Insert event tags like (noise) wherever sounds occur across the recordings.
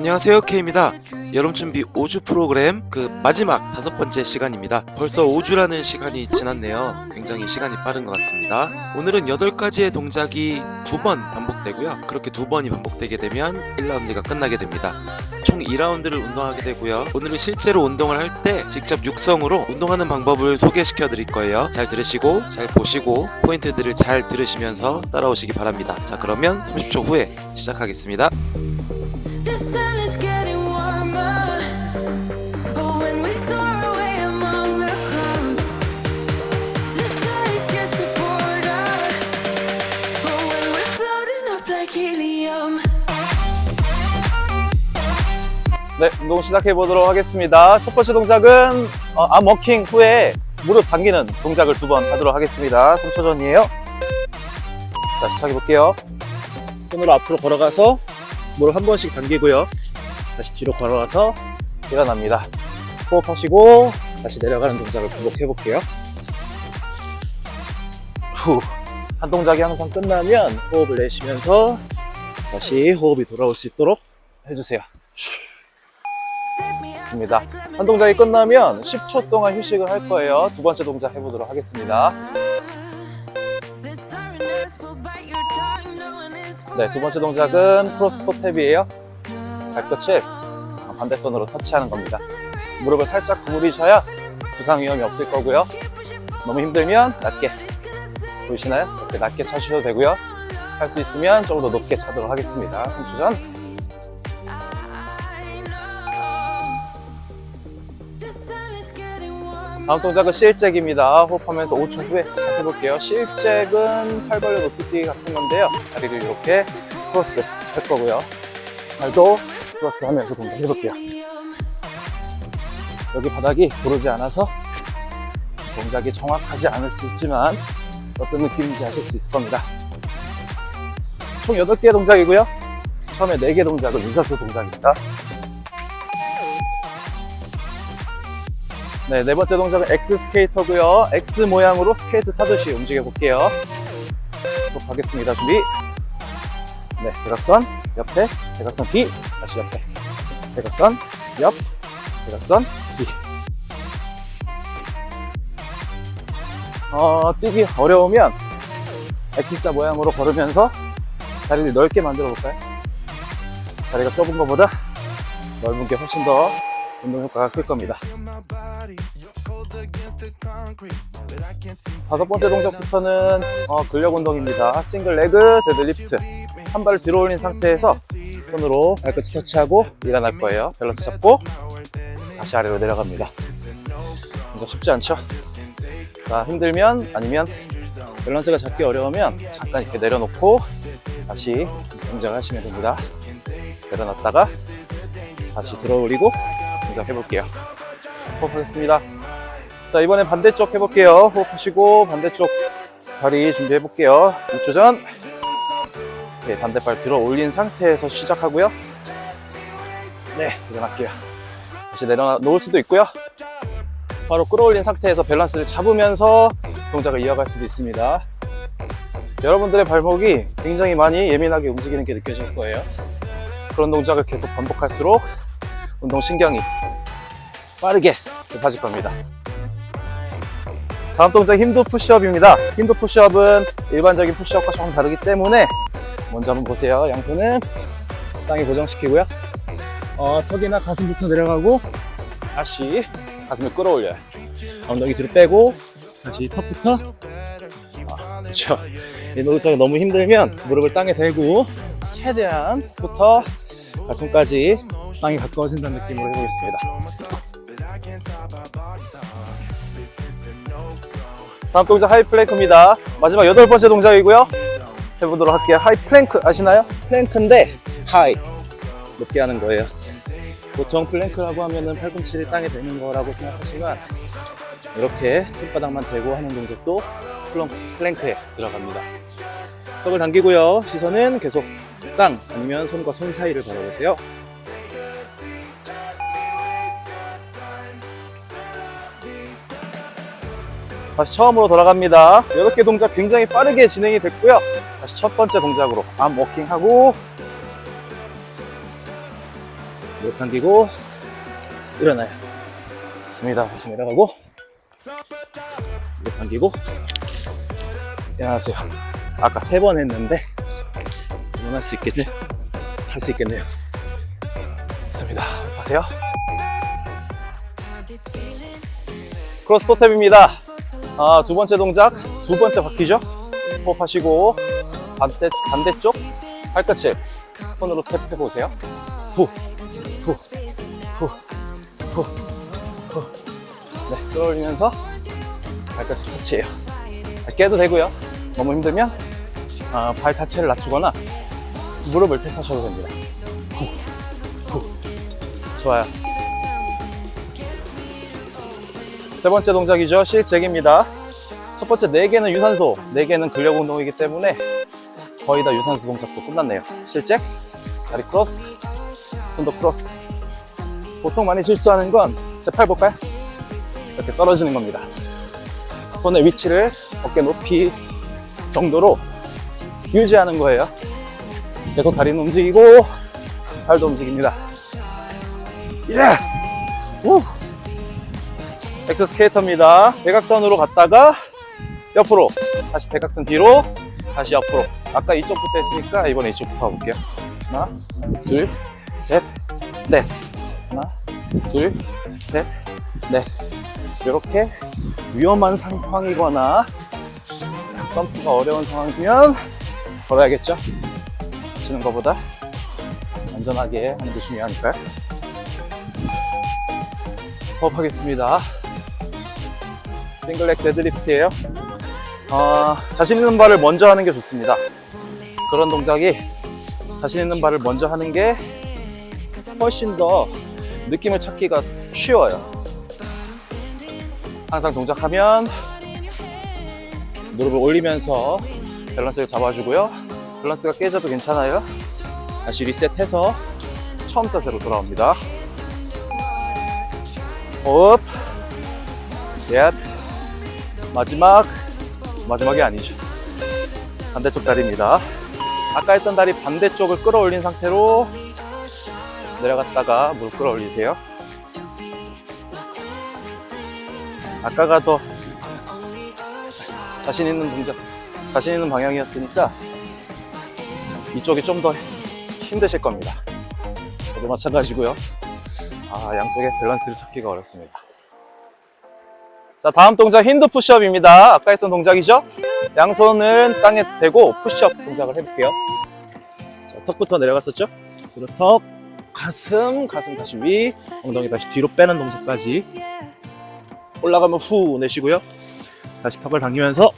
안녕하세요 K입니다. 여름 준비 5주 프로그램 그 마지막 다섯 번째 시간입니다. 벌써 5주라는 시간이 지났네요. 굉장히 시간이 빠른 것 같습니다. 오늘은 8가지의 동작이 두 번 반복되고요. 그렇게 두 번이 반복되게 되면 1라운드가 끝나게 됩니다. 총 2라운드를 운동하게 되고요. 오늘은 실제로 운동을 할 때 직접 육성으로 운동하는 방법을 소개시켜 드릴 거예요. 잘 들으시고 잘 보시고 포인트들을 잘 들으시면서 따라오시기 바랍니다. 자, 그러면 30초 후에 시작하겠습니다. 네, 운동 시작해 보도록 하겠습니다. 첫 번째 동작은 어, 암 워킹 후에 무릎 당기는 동작을 두 번 하도록 하겠습니다. 3초 전이에요. 자, 시작해 볼게요. 손으로 앞으로 걸어가서 무릎 한 번씩 당기고요. 다시 뒤로 걸어가서 일어납니다. 호흡하시고 다시 내려가는 동작을 반복해 볼게요. 후. 한 동작이 항상 끝나면 호흡을 내쉬면서 다시 호흡이 돌아올 수 있도록 해주세요. 좋습니다. 한 동작이 끝나면 10초 동안 휴식을 할 거예요. 두 번째 동작 해보도록 하겠습니다. 네, 두 번째 동작은 크로스토 탭이에요. 발끝을 반대손으로 터치하는 겁니다. 무릎을 살짝 구부리셔야 부상 위험이 없을 거고요. 너무 힘들면 낮게 보이시나요? 이렇게 낮게 차주셔도 되고요. 할 수 있으면 조금 더 높게 차도록 하겠습니다. 3초 전. 다음 동작은 실잭입니다. 호흡하면서 5초 후에 시작해볼게요. 실잭은 팔 벌려 높이 뛰기 같은 건데요. 다리를 이렇게 크로스 할 거고요. 발도 크로스 하면서 동작 해볼게요. 여기 바닥이 고르지 않아서 동작이 정확하지 않을 수 있지만 어떤 느낌인지 아실 수 있을 겁니다. 총 8개의 동작이고요. 처음에 4개 동작은 유산소 동작입니다. 네, 네 번째 동작은 X 스케이터고요. X 모양으로 스케이트 타듯이 움직여 볼게요. 또 가겠습니다. 준비. 네, 대각선 옆에, 대각선 뒤, 다시 옆에, 대각선 옆, 대각선 뒤. 어, 뛰기 어려우면 X자 모양으로 걸으면서 다리를 넓게 만들어 볼까요? 다리가 좁은 것보다 넓은 게 훨씬 더 운동 효과가 클 겁니다. 다섯 번째 동작부터는 어, 근력 운동입니다. 싱글 레그 데드리프트. 한 발을 들어 올린 상태에서 손으로 발끝이 터치하고 일어날 거예요. 밸런스 잡고 다시 아래로 내려갑니다. 진짜 쉽지 않죠? 자, 힘들면 아니면 밸런스가 잡기 어려우면 잠깐 이렇게 내려놓고 다시 동작을 하시면 됩니다. 내려놨다가 다시 들어 올리고 동작 해볼게요. 호흡하겠습니다. 자, 이번엔 반대쪽 해볼게요. 호흡하시고, 반대쪽 다리 준비해볼게요. 6초 전. 네, 반대발 들어 올린 상태에서 시작하고요. 네, 일어날게요. 다시 내려놓을 수도 있고요. 바로 끌어올린 상태에서 밸런스를 잡으면서 동작을 이어갈 수도 있습니다. 여러분들의 발목이 굉장히 많이 예민하게 움직이는 게 느껴질 거예요. 그런 동작을 계속 반복할수록 운동 신경이 빠르게 높아질 겁니다. 다음 동작 힘도 푸시업입니다. 힘도 푸시업은 일반적인 푸시업과 조금 다르기 때문에 먼저 한번 보세요. 양손은 땅에 고정시키고요. 어, 턱이나 가슴부터 내려가고 다시 가슴을 끌어올려요. 엉덩이 뒤로 빼고 다시 턱부터 아, 그렇죠. 이 동작이 너무 힘들면 무릎을 땅에 대고 최대한 부터 가슴까지 땅이 가까워진다는 느낌으로 해보겠습니다. 다음 동작 하이 플랭크입니다. 마지막 여덟 번째 동작이고요. 해보도록 할게요. 하이 플랭크 아시나요? 플랭크인데 하이 높게 하는 거예요. 보통 플랭크라고 하면은 팔꿈치를 땅에 대는 거라고 생각하시면 이렇게 손바닥만 대고 하는 동작도 플랭크에 들어갑니다. 턱을 당기고요. 시선은 계속 땅 아니면 손과 손 사이를 바라보세요. 다시 처음으로 돌아갑니다. 8개 동작 굉장히 빠르게 진행이 됐고요. 다시 첫 번째 동작으로 암 워킹하고 무릎 당기고 일어나요. 좋습니다. 다시 내려가고 무릎 당기고 일어나세요. 아까 세 번 했는데 세 번 할 수 있겠네. 할 수 있겠네요. 좋습니다. 하세요. 크로스 토탭입니다. 아, 두 번째 동작, 두 번째 바퀴죠. 호흡하시고 반대 반대쪽 팔꿈치 손으로 탭해 보세요. 후, 후, 후, 후, 후. 네, 끌어올리면서 발끝이 터치해요. 깨도 되고요. 너무 힘들면 아, 발 자체를 낮추거나 무릎을 탭하셔도 됩니다. 후, 후. 좋아요. 세 번째 동작이죠. 실잭입니다. 첫 번째 네 개는 유산소, 네 개는 근력 운동이기 때문에 거의 다 유산소 동작도 끝났네요. 실잭, 다리 크로스, 손도 크로스. 보통 많이 실수하는 건 제 팔 볼까요? 이렇게 떨어지는 겁니다. 손의 위치를 어깨 높이 정도로 유지하는 거예요. 계속 다리는 움직이고 팔도 움직입니다. 예! 우! 엑스 스케이터입니다. 대각선으로 갔다가 옆으로 다시 대각선 뒤로 다시 옆으로 아까 이쪽부터 했으니까 이번에 이쪽부터 가볼게요. 하나, 둘, 셋, 넷. 하나, 둘, 셋, 넷. 이렇게 위험한 상황이거나 점프가 어려운 상황이면 걸어야겠죠? 치는 것보다 안전하게 하는 게 중요하니까요. 호흡하겠습니다. 싱글렉 데드리프트예요. 어, 자신 있는 발을 먼저 하는 게 좋습니다. 그런 동작이 자신 있는 발을 먼저 하는 게 훨씬 더 느낌을 찾기가 쉬워요. 항상 동작하면 무릎을 올리면서 밸런스를 잡아주고요. 밸런스가 깨져도 괜찮아요. 다시 리셋해서 처음 자세로 돌아옵니다. 호흡. 예. 마지막. 마지막이 아니죠. 반대쪽 다리입니다. 아까 했던 다리 반대쪽을 끌어올린 상태로 내려갔다가 무릎 끌어올리세요. 아까가 더 자신 있는 동작, 자신 있는 방향이었으니까 이쪽이 좀 더 힘드실 겁니다. 마찬가지고요. 아, 양쪽의 밸런스를 찾기가 어렵습니다. 자, 다음 동작 힌드 푸시업입니다. 아까 했던 동작이죠? 양손은 땅에 대고 푸시업 동작을 해볼게요. 자, 턱부터 내려갔었죠? 그리고 턱, 가슴, 가슴 다시 위, 엉덩이 다시 뒤로 빼는 동작까지 올라가면 후 내쉬고요. 다시 턱을 당기면서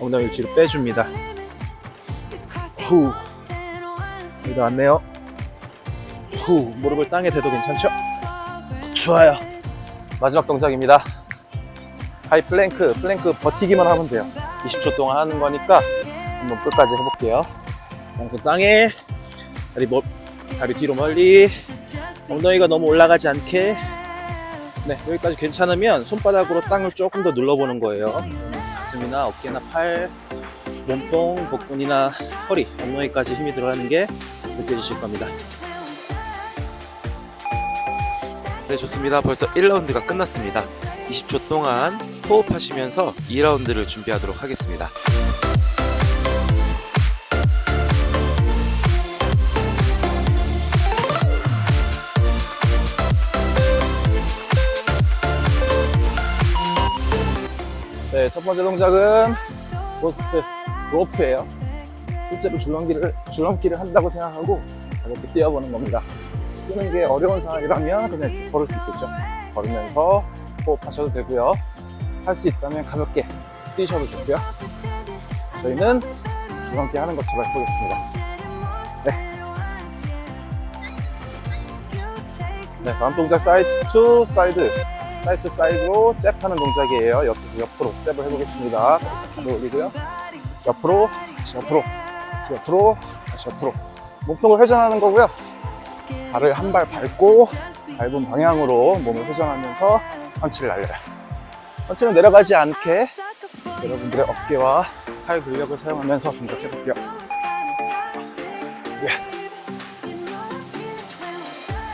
엉덩이 뒤로 빼줍니다. 후. 여기도 왔네요. 후. 무릎을 땅에 대도 괜찮죠? 좋아요. 마지막 동작입니다. 하이 플랭크, 플랭크 버티기만 하면 돼요. 20초 동안 하는 거니까 한번 끝까지 해볼게요. 양손 땅에 다리, 멀, 다리 뒤로 멀리 엉덩이가 너무 올라가지 않게 네, 여기까지 괜찮으면 손바닥으로 땅을 조금 더 눌러보는 거예요. 가슴이나 어깨나 팔, 몸통, 복근이나 허리, 엉덩이까지 힘이 들어가는 게 느껴지실 겁니다. 네, 좋습니다. 벌써 1라운드가 끝났습니다. 20초 동안 호흡하시면서 2라운드를 준비하도록 하겠습니다. 네, 첫 번째 동작은 고스트 로프예요. 실제로 줄넘기를 줄넘기를 한다고 생각하고 가볍게 뛰어보는 겁니다. 뛰는 게 어려운 상황이라면 그냥 걸을 수 있겠죠. 걸으면서 호흡하셔도 되고요. 할 수 있다면 가볍게 뛰셔도 좋고요. 저희는 줄넘기 하는 것처럼 해보겠습니다. 네. 네, 다음 동작 사이드 투 사이드. 사이드 투 사이드로 잽 하는 동작이에요. 옆에서 옆으로 잽을 해보겠습니다. 다리 올리고요. 옆으로, 옆으로, 옆으로, 옆으로. 몸통을 회전하는 거고요. 발을 한 발 밟고 밟은 방향으로 몸을 회전하면서 펀치를 날려요. 펀치는 내려가지 않게 여러분들의 어깨와 팔 근력을 사용하면서 동작해볼게요. 예.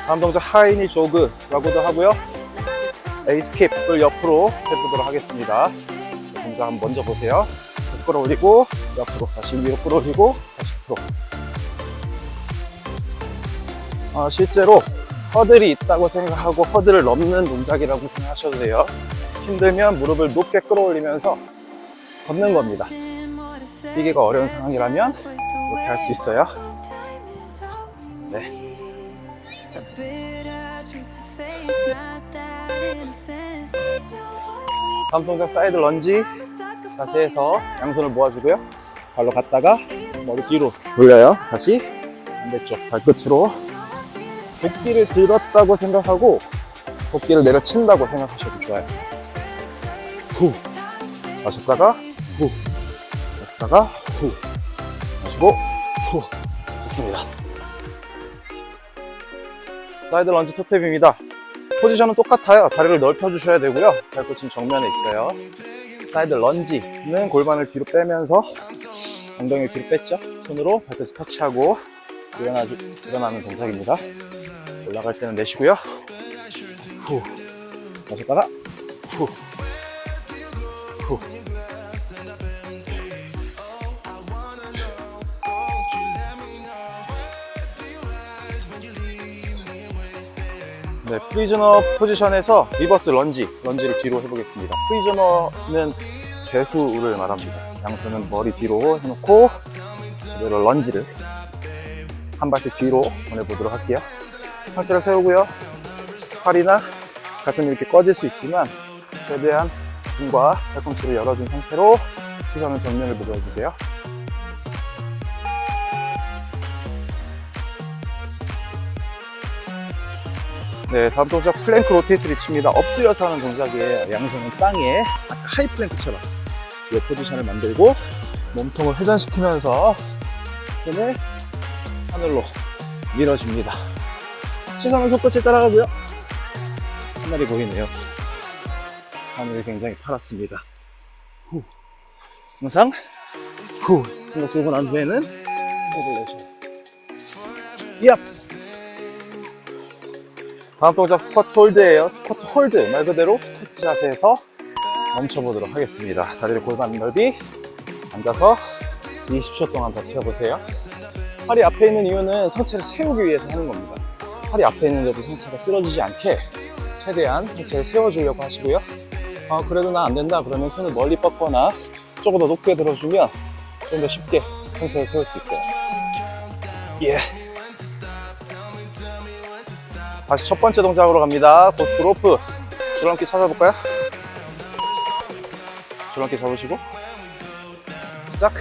다음 동작 하이니 조그라고도 하고요. 에이스킵을 옆으로 해보도록 하겠습니다. 동작 한번 먼저 보세요. 끌어올리고 옆으로 다시 위로 끌어올리고 다시 옆으로. 아, 실제로 허들이 있다고 생각하고 허들을 넘는 동작이라고 생각하셔도 돼요. 힘들면 무릎을 높게 끌어올리면서 걷는 겁니다. 뛰기가 어려운 상황이라면 이렇게 할 수 있어요. 네. 다음 동작 사이드 런지 자세에서 양손을 모아주고요. 발로 갔다가 머리 뒤로 돌려요. 다시 반대쪽 발끝으로 복귀를 들었다고 생각하고 복귀를 내려친다고 생각하셔도 좋아요. 후 마셨다가 후 마셨다가 후 마시고 후 좋습니다. 사이드 런지 토탭입니다. 포지션은 똑같아요. 다리를 넓혀 주셔야 되고요. 발끝은 정면에 있어요. 사이드 런지는 골반을 뒤로 빼면서 엉덩이를 뒤로 뺐죠. 손으로 발끝을 터치하고 일어나, 일어나는 동작입니다. 올라갈 때는 내쉬고요. 후. 마셨다가 후. 후. 네, 프리즈너 포지션에서 리버스 런지, 런지를 뒤로 해보겠습니다. 프리즈너는 죄수를 말합니다. 양손은 머리 뒤로 해놓고 그대로 런지를 한 발씩 뒤로 보내보도록 할게요. 상체를 세우고요. 팔이나 가슴이 이렇게 꺼질 수 있지만 최대한 가슴과 팔꿈치를 열어준 상태로 시선을 정면을 보고 해주세요. 네, 다음 동작 플랭크 로테이트 리치입니다. 엎드려서 하는 동작이에요. 양손은 땅에 하이 플랭크처럼 이 포지션을 만들고 몸통을 회전시키면서 손을 하늘로 밀어줍니다. 시선은 손끝을 따라가고요. 하늘이 보이네요. 하늘이 굉장히 파랗습니다. 후. 항상 후. 한번 쓰고 난 후에는 내쉬어요. 얍! 다음 동작 스쿼트 홀드예요. 스쿼트 홀드 말 그대로 스쿼트 자세에서 멈춰보도록 하겠습니다. 다리를 골반 넓이 앉아서 20초 동안 버텨보세요. 팔이 앞에 있는 이유는 상체를 세우기 위해서 하는 겁니다. 팔이 앞에 있는데도 상체가 쓰러지지 않게 최대한 상체를 세워주려고 하시고요. 아, 그래도 나 안 된다 그러면 손을 멀리 뻗거나 조금 더 높게 들어주면 좀 더 쉽게 상체를 세울 수 있어요. 예. 다시 첫 번째 동작으로 갑니다. 고스트 로프. 줄넘기 찾아볼까요? 줄넘기 잡으시고 시작.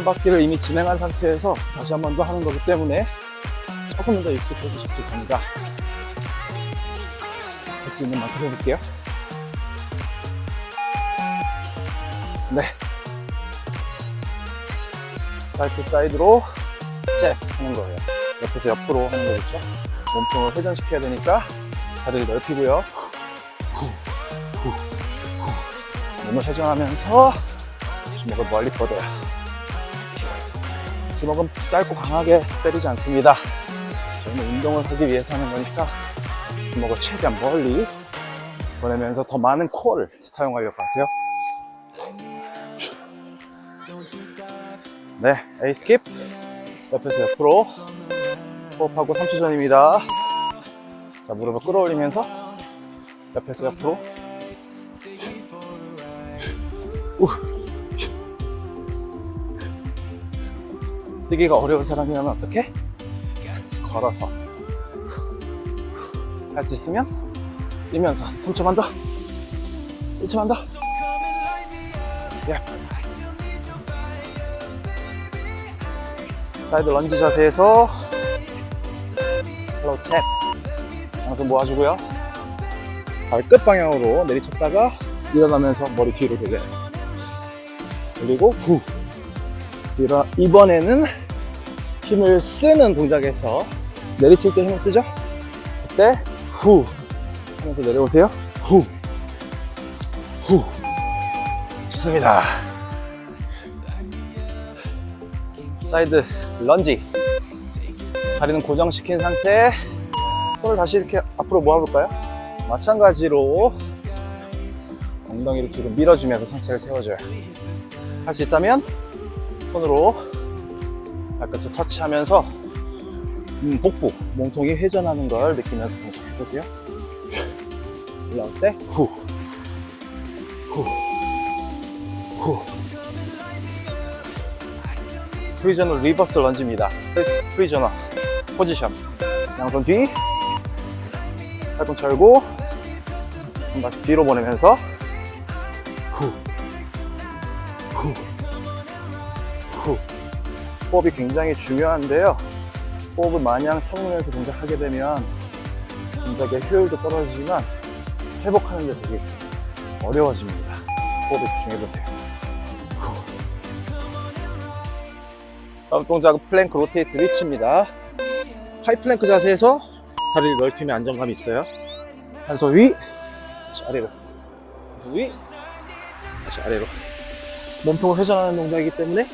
한 바퀴를 이미 진행한 상태에서 다시 한 번 더 하는 거기 때문에 조금 더 익숙해지셨을 겁니다. 할 수 있는 만큼 해볼게요. 네. 사이드 사이드로 잽 하는 거예요. 옆에서 옆으로 하는 거겠죠? 몸통을 회전시켜야 되니까 다리를 넓히고요. 몸을 회전하면서 주먹을 멀리 뻗어요. 주먹은 짧고 강하게 때리지 않습니다. 저희는 운동을 하기 위해서 하는 거니까 주먹을 최대한 멀리 보내면서 더 많은 코어를 사용하려고 하세요. 네, 에이스킵. 옆에서 옆으로 호흡하고 3초 전입니다. 자, 무릎을 끌어올리면서 옆에서 옆으로. 우. 뛰기가 어려운 사람이라면 어떻게? 걸어서. 할 수 있으면 뛰면서 3초만 더. 1초만 더. 예. 사이드 런지 자세에서 헬로 챗 양손 모아주고요 발끝 방향으로 내리쳤다가 일어나면서 머리 뒤로 돌려요 그리고 후 이번에는 힘을 쓰는 동작에서 내리칠 때 힘을 쓰죠 그때 후 하면서 내려오세요 후 후. 좋습니다 사이드 런지. 다리는 고정시킨 상태. 손을 다시 이렇게 앞으로 모아볼까요? 마찬가지로 엉덩이를 뒤로 밀어주면서 상체를 세워줘요. 할 수 있다면 손으로 발끝을 터치하면서 음, 복부, 몸통이 회전하는 걸 느끼면서 동작해보세요. (laughs) 올라올 때 후, 후, 후. 프리저너 리버스 런지입니다. 프리저너 포지션. 양손 뒤, 팔꿈치 열고, 한 발씩 뒤로 보내면서 호흡이 굉장히 중요한데요. 호흡을 마냥 참으면서 동작하게 되면 동작의 효율도 떨어지지만 회복하는 데 되게 어려워집니다. 호흡에 집중해보세요. 후. 다음 동작은 플랭크 로테이트 리치입니다. 하이 플랭크 자세에서 다리를 넓히면 안정감이 있어요. 한 손 위, 다시 아래로. 한 손 위, 다시 아래로. 몸통을 회전하는 동작이기 때문에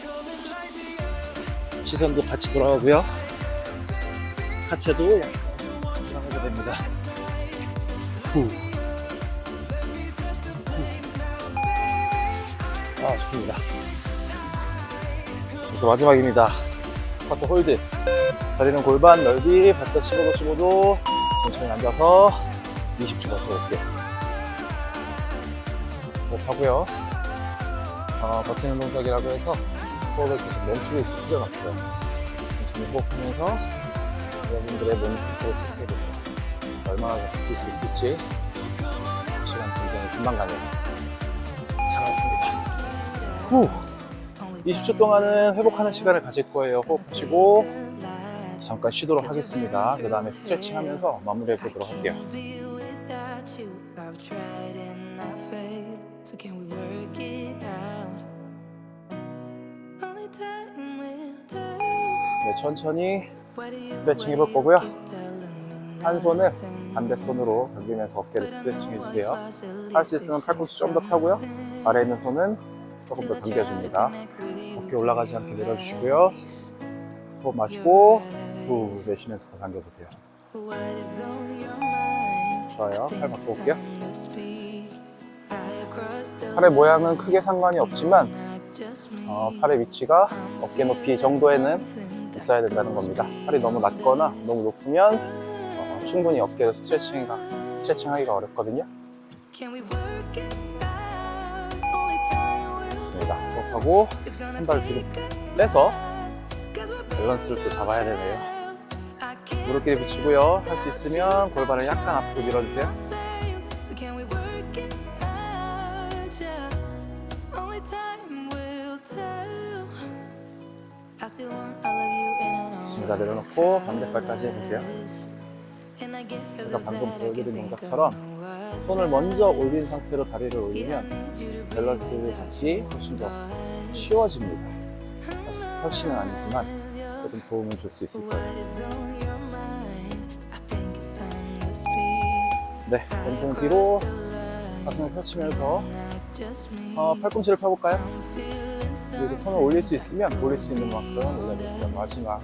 시선도 같이 돌아가고요. 하체도 돌아가게 됩니다. 후. 후. 아, 좋습니다. 그래서 마지막입니다. 스쿼트 홀드. 다리는 골반 넓이, 발끝 15도 15도. 천천히 앉아서 20초 버텨볼게요. 호흡하고요. 어, 버티는 동작이라고 해서 호흡을 계속 멈추고 있을 필요는 없어요. 천천히 호흡하면서 여러분들의 몸 상태를 체크해보세요. 얼마나 버틸 수 있을지 시간 굉장히 금방 가네요. 잘했습니다. 후. 20초 동안은 회복하는 시간을 가질 거예요. 호흡하시고 잠깐 쉬도록 하겠습니다. 그 다음에 스트레칭 하면서 마무리해 보도록 할게요. So 네, 천천히 스트레칭 해볼 거고요. 한 손은 반대 손으로 당기면서 어깨를 스트레칭 해주세요. 할 수 있으면 팔꿈치 좀 더 펴고요. 아래 있는 손은 조금 더 당겨줍니다. 어깨 올라가지 않게 내려주시고요. 호흡 마시고 후 내쉬면서 더 당겨보세요. 좋아요. 팔 바꿔볼게요. 팔의 모양은 크게 상관이 없지만. 어, 팔의 위치가 어깨 높이 정도에는 있어야 된다는 겁니다. 팔이 너무 낮거나 너무 높으면 어, 충분히 어깨를 스트레칭, 스트레칭하기가 어렵거든요. 좋습니다. gonna 한발 뒤로 빼서 밸런스를 또 잡아야 되네요. 무릎끼리 붙이고요. 할 수 있으면 골반을 약간 앞으로 밀어주세요. 다. 내려놓고 반대발까지 해보세요. 제가 방금 보여드린 동작처럼. 손을 먼저 올린 상태로 다리를 올리면 밸런스를 잡기 훨씬 더 쉬워집니다. 훨씬은 아니지만 조금 도움을 줄 수 있을 거예요. 네, 왼손 뒤로 가슴을 펼치면서. 어, 팔꿈치를 펴볼까요? 그리고 손을 올릴 수 있으면 올릴 수 있는 만큼 올려주세요. 마지막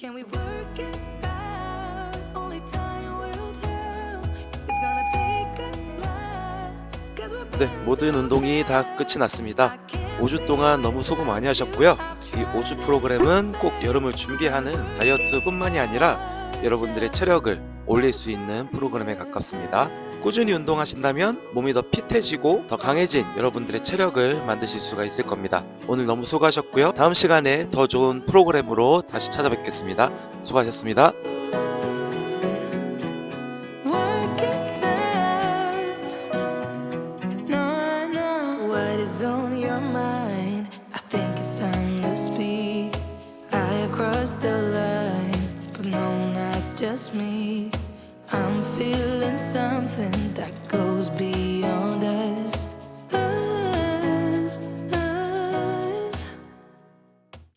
we're 네, 모든 운동이 다 끝이 났습니다. 5주 동안 너무 수고 많이 하셨고요. 이 5주 프로그램은 꼭 여름을 준비하는 다이어트뿐만이 아니라 여러분들의 체력을 올릴 수 있는 프로그램에 가깝습니다. 꾸준히 운동하신다면 몸이 더 핏해지고 더 강해진 여러분들의 체력을 만드실 수가 있을 겁니다. 오늘 너무 수고하셨고요. 다음 시간에 더 좋은 프로그램으로 다시 찾아뵙겠습니다. 수고하셨습니다.